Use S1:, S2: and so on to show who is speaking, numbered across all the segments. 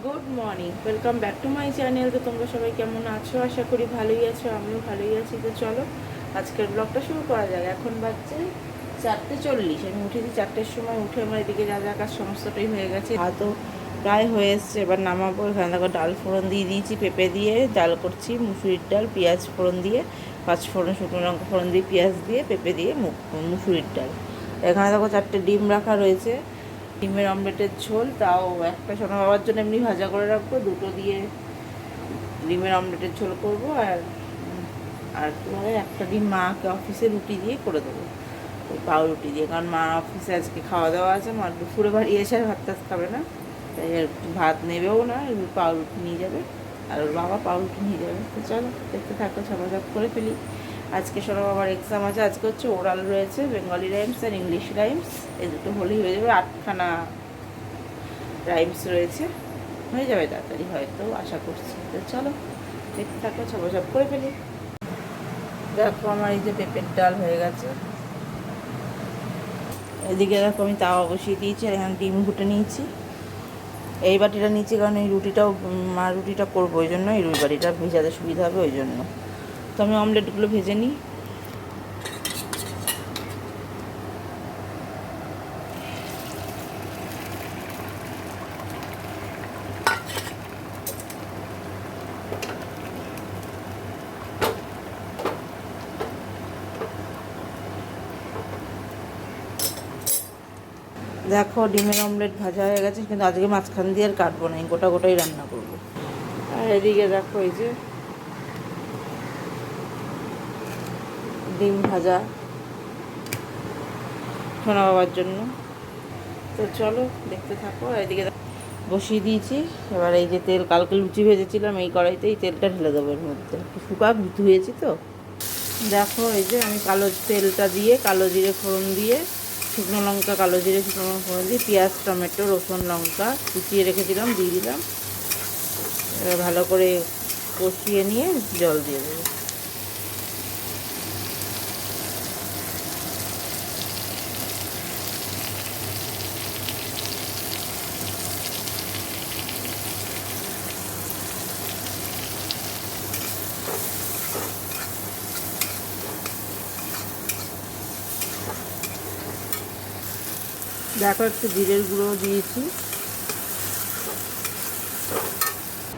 S1: Good morning welcome back to my channel তো তোমরা সবাই কেমন আছো? আশা করি ভালোই আছো, আমিও ভালোই আছি। তো চলো, আজকের ব্লগটা শুরু করা যাক। এখন বাজছে চারটে চল্লিশ। আমি উঠেছি চারটের সময়, উঠে আমার এদিকে যা যা কাজ সমস্তটাই হয়ে গেছে। ভাতও প্রায় হয়ে এসছে। এবার নামাবো এখানে। দেখো, ডাল ফোড়ন দিয়ে দিয়েছি, পেঁপে দিয়ে ডাল করছি, মুসুরির ডাল, পেঁয়াজ ফোড়ন দিয়ে, পাঁচ ফোড়ন, শুকনো লঙ্কা ফোড়ন দিয়ে, পেঁয়াজ দিয়ে, পেঁপে দিয়ে মুসুরির ডাল। এখানে দেখো চারটে ডিম রাখা রয়েছে। ডিমের অমলেটের ঝোল, তাও একটা সোনা বাবার জন্য এমনি ভাজা করে রাখব, দুটো দিয়ে ডিমের অমলেটের ঝোল করব আর আর তোমার একটা ডিম মাকে অফিসে রুটি দিয়ে করে দেবো, ওই পাউরুটি দিয়ে। কারণ মা অফিসে আজকে খাওয়া দাওয়া আছে, মা দুপুরে বাড়ি এসে আর ভাত টাত খাবে না, তাই আর ভাত নেবেও না পাউরুটি নিয়ে যাবে, আর ওর বাবা পাউরুটি নিয়ে যাবে। তো চলো, দেখতে থাকো ঝাপাঝাপ করে ফেলি। আজকে সোনা বাবার এক্সাম আছে, আজকে হচ্ছে ওরাল রয়েছে বেঙ্গলি রাইমস আর ইংলিশ রাইমস এই দুটো হলেই হয়ে যাবে, আটখানা রাইমস রয়েছে। হয়ে যাবে তাড়াতাড়ি হয়তো, আশা করছি। তো চলো, দেখতে থাকো, ঝাপাঝাপ করে ফেলি। দেখো আমার এই যে পেঁপের ডাল হয়ে গেছে। এদিকে দেখো আমি তাওয়া বসিয়ে দিয়েছি আর এখানে ডিম ঘুটে নিয়েছি। এই বাটিটা নিয়েছি কারণ এই রুটিটাও মা রুটিটা করব, ওই জন্য এই রুই বাটিটা ভেজাতে সুবিধা হবে, ওই জন্য। আমি অমলেটগুলো ভেজে নিই। দেখো, ডিমের অমলেট ভাজা হয়ে গেছে, কিন্তু আজকে মাঝখান দিয়ে আর কাটবো না গোটা গোটাই রান্না করব। আর এদিকে দেখো, এই যে ডিম ভাজা সোনা বাবার জন্য। তো চলো, দেখতে থাকো এদিকে বসিয়ে দিয়েছি। এবার এই যে তেল, কালকে লুচি ভেজেছিলাম, এই কড়াইতেই তেলটা ঢেলে দেবো এর মধ্যে। শুকা ধুয়েছি তো। দেখো, এই যে আমি কালো তেলটা দিয়ে, কালো জিরে ফোড়ন দিয়ে, শুকনো লঙ্কা, কালো জিরে, শুকনো লঙ্কা ফোড়ন দিয়ে, পেঁয়াজ, টমেটো, রসুন, লঙ্কা কুচিয়ে রেখেছিলাম, দিয়ে দিলাম। এবার ভালো করে কষিয়ে নিয়ে জল দিয়ে দেবো। দেখো একটু জিরের গুঁড়ো দিয়েছি।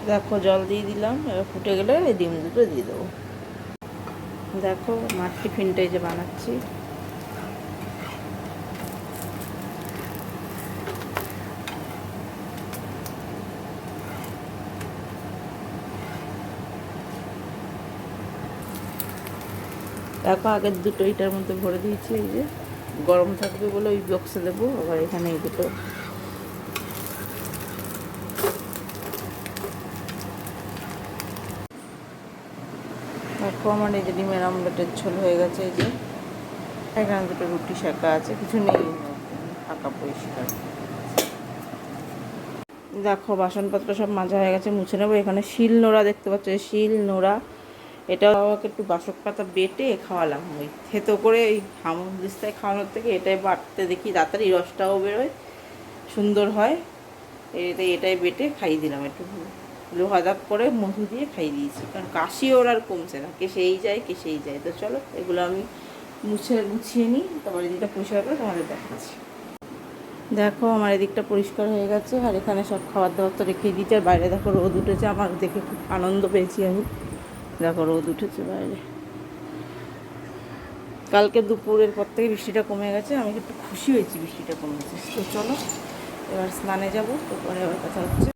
S1: দেখো জল দিয়ে দিলাম, এবার ফুটে গেলে এই ডিম দুটো দিয়ে দেবো। দেখো মার টিফিনটাই যে বানাচ্ছি। দেখো আগের দুটো এটার মধ্যে ভরে দিয়েছি এই যে। গরম থাকবে বলে ওই বক্সে দেবো, আবার এখানে এই দুটো। দেখো আমার এই যে ডিমের আমলেটের ঝোল হয়ে গেছে, এই যে। এখানে দুটো রুটি শাকা আছে, কিছু নেই। ফাঁকা পরিষ্কার। দেখো বাসনপত্র সব মাজা হয়ে গেছে, মুছে নেব। এখানে শিল নোড়া দেখতে পাচ্ছ শিল নোড়া। এটা আমাকে একটু বাসক পাতা বেটে খাওয়ালাম ওই থেতো করে ওই হামুন দিস্তায় খাওয়ানোর থেকে এটাই বাটতে দেখি তাড়াতাড়ি রসটাও বেরোয়, সুন্দর হয়। এটাই এটাই বেটে খাইয়ে দিলাম একটু লোহা করে মধু দিয়ে খাইয়ে দিয়েছি, কারণ কাশি ওর আর কমছে না, কে সেই যায়, কে সেই যায়। তো চলো, এগুলো আমি মুছে গুছিয়ে নিই, তারপর এদিকটা পরিষ্কার করে তোমাদের দেখাচ্ছি। দেখো, আমার এদিকটা পরিষ্কার হয়ে গেছে, আর এখানে সব খাবার দাবার তো রেখে দিয়েছি, আর বাইরে দেখো রোদ উঠেছে, আমার দেখে খুব আনন্দ পেয়েছি আমি। দেখো রোদ উঠেছে বাইরে। কালকে দুপুরের পর থেকে বৃষ্টিটা কমে গেছে, আমি একটু খুশি হয়েছি বৃষ্টিটা কমেছে। তো চলো, এবার স্নানে যাব তারপরে আবার কথা হচ্ছে।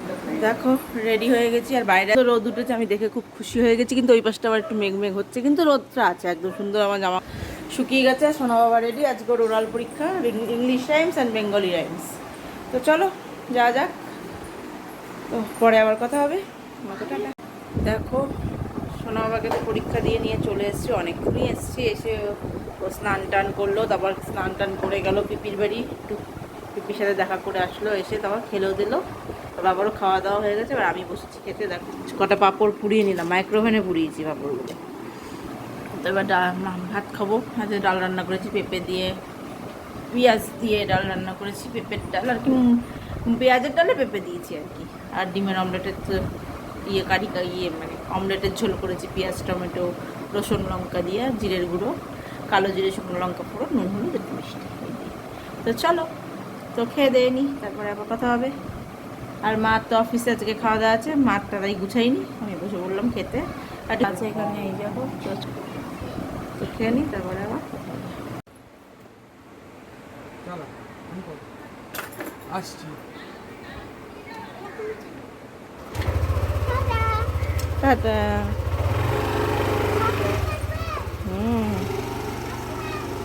S1: দেখো রেডি হয়ে গেছি, আর বাইরে তো রোদ উঠেছে, আমি দেখে খুব খুশি হয়ে গেছি, কিন্তু ওই পাশটা আবার একটু মেঘ মেঘ হচ্ছে, কিন্তু রোদটা আছে একদম সুন্দর, আমার জামা শুকিয়ে গেছে, আর সোনা বাবা রেডি আজকে ওর ওরাল পরীক্ষা English rhymes and Bengali rhymes তো চলো যা যাক। তো পরে আবার কথা হবে। দেখো সোনা বাবাকে তো পরীক্ষা দিয়ে নিয়ে চলে এসেছি, অনেকক্ষণই এসেছি, এসে ও স্নান টান করল, তারপর স্নান টান করে গেল, পিপির বাড়ি, একটু পিপির সাথে দেখা করে আসলো, এসে তারপর খেলেও দিল, তারপর আবারও খাওয়া দাওয়া হয়ে গেছে, এবার আমি বসেছি খেতে, দেখো কটা পাঁপড় পুড়িয়ে নিলাম, মাইক্রোওভেনে পুড়িয়েছি পাঁপড়গুলো। তো এবার ভাত খাব হাতে ডাল রান্না করেছি, পেঁপে দিয়ে, পেঁয়াজ দিয়ে ডাল রান্না করেছি, পেঁপের ডাল আর কি পেঁয়াজের ডালে পেঁপে দিয়েছি আর কি, আর ডিমের অমলেটের তো ইয়ে কারিকা ইয়ে মানে অমলেটের ঝোল করেছি, পেঁয়াজ, টমেটো, রসুন লঙ্কা দিয়ে, জিরের গুঁড়ো, কালো জিরে, শুকনো লঙ্কা পুরো, নুন, হলুদ, একটু মিষ্টি। তো চলো, তো খেয়ে দিয়ে নি, তারপরে আবার কথা হবে। আর মার তো অফিসে আজকে খাওয়া দাওয়া আছে মার তারাই গুছাইনি আমি বসে বললাম খেতে। আর আছে এখানে এই যাব তো খেয়ে নি, তারপরে আবার।
S2: আসছি।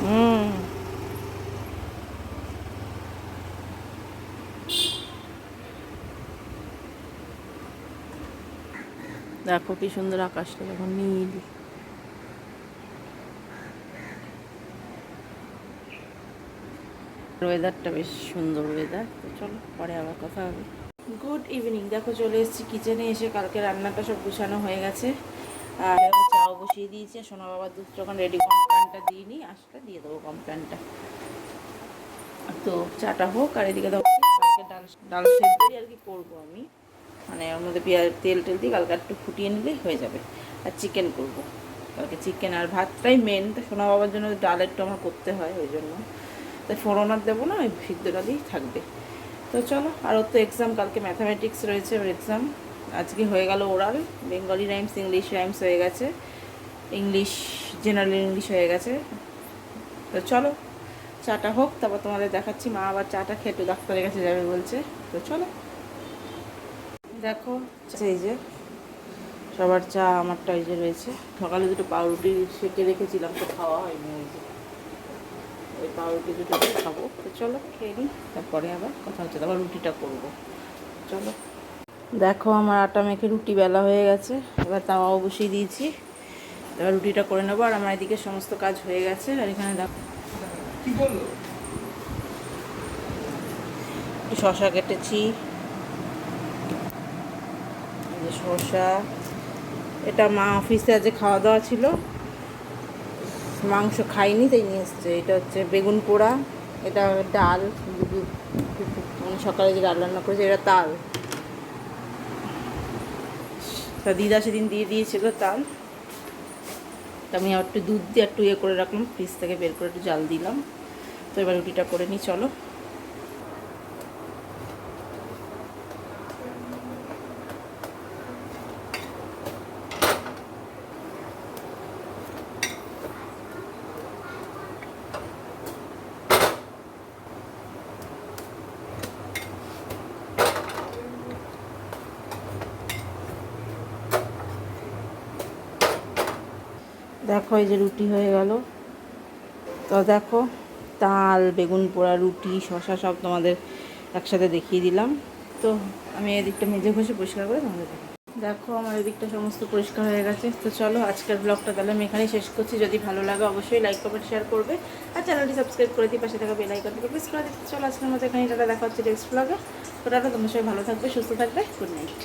S1: হুম। দেখো কি সুন্দর আকাশটা, দেখো নীল। ওয়েদারটা বেশ সুন্দর ওয়েদার চলো পরে আবার কথা হবে। গুড ইভিনিং দেখো, চলে এসেছি কিচেনে এসে কালকে রান্নাটা সব গুছানো হয়ে গেছে। আর চাও বসিয়ে দিয়েছি সোনা বাবার দুধ যখন রেডি কমপ্ল্যানটা দিইনি আসলে দিয়ে দেবো কমপ্ল্যানটা তো চাটা হোক, আর এদিকে দেখো, কালকে ডাল ডাল সেদ্ধই আর কি করব আমি। মানে ওর মধ্যে পেঁয়াজ, তেল টেল দিয়ে কালকে একটু ফুটিয়ে নিলেই হয়ে যাবে। আর চিকেন করব। কালকে চিকেন আর ভাতটাই মেন তো সোনা বাবার জন্য ডাল একটু আমার করতে হয়, ওই জন্য। তাই ফোড়ন আর দেবো না, ওই সিদ্ধ ডালেই থাকবে। তো চলো আর ওর তো এক্সাম কালকে ম্যাথামেটিক্স রয়েছে ওর এক্সাম আজকে হয়ে গেল oral Bengali rhymes English rhymes হয়ে গেছে। ইংলিশ জেনারেল ইংলিশ হয়ে গেছে। তো চলো, চাটা হোক, তারপর তোমাদের দেখাচ্ছি, মা আবার চাটা খেয়ে একটু ডাক্তারের কাছে যাবে বলছে। তো চলো। দেখো, এই যে, সবার চা আমারটা এই যে রয়েছে। সকালে দুটো পাউরুটি সেকে রেখেছিলাম, তো খাওয়া হয়নি ওই যে। ওই পাউরুটি দুটো খাব। তো চলো খেয়ে নিই তারপরে আবার কথা হচ্ছে তারপর রুটিটা করব। চলো। দেখো আমার আটা মেখে রুটি বেলা হয়ে গেছে এবার তাওয়াও বসিয়ে দিয়েছি। এবার রুটিটা করে নেব আর আমার এদিকে সমস্ত কাজ হয়ে গেছে আর এখানে দেখো। একটু শশা কেটেছি। শসা এটা মা অফিসে আজকে খাওয়া দাওয়া ছিল। মাংস খাইনি, তাই নিয়ে এসছে। এটা হচ্ছে বেগুন পোড়া, এটা ডাল সকালে যে ডাল রান্না করেছে, এটা তাল। তা দিদা সেদিন দিয়ে দিয়েছিল তাল। তা আমি আর একটু দুধ দিয়ে একটু ইয়ে করে রাখলাম, ফ্রিজ থেকে বের করে একটু জাল দিলাম। তো এবার রুটিটা করে নিই, চলো। দেখো এই যে রুটি হয়ে গেল। তো দেখো, তাল, বেগুন পোড়া, রুটি শশা সব তোমাদের একসাথে দেখিয়ে দিলাম। তো আমি এদিকটা মেজে ঘষে পরিষ্কার করে তোমাদের। দেখো, আমার এদিকটা সমস্ত পরিষ্কার হয়ে গেছে। তো চলো, আজকের ব্লগটা তাহলে আমি এখানেই শেষ করছি। যদি ভালো লাগে অবশ্যই লাইক কমেন্ট শেয়ার করবে। আর চ্যানেলটি সাবস্ক্রাইব করে দিই পাশে থাকা বেল আইকনটিকে প্রেস করে দিতে। চলো, আজকের মতো এখানেই টাটা, দেখা হচ্ছে নেক্সট ব্লগে তো তোমরা সবাই ভালো থাকবে, সুস্থ থাকবে গুড নাইট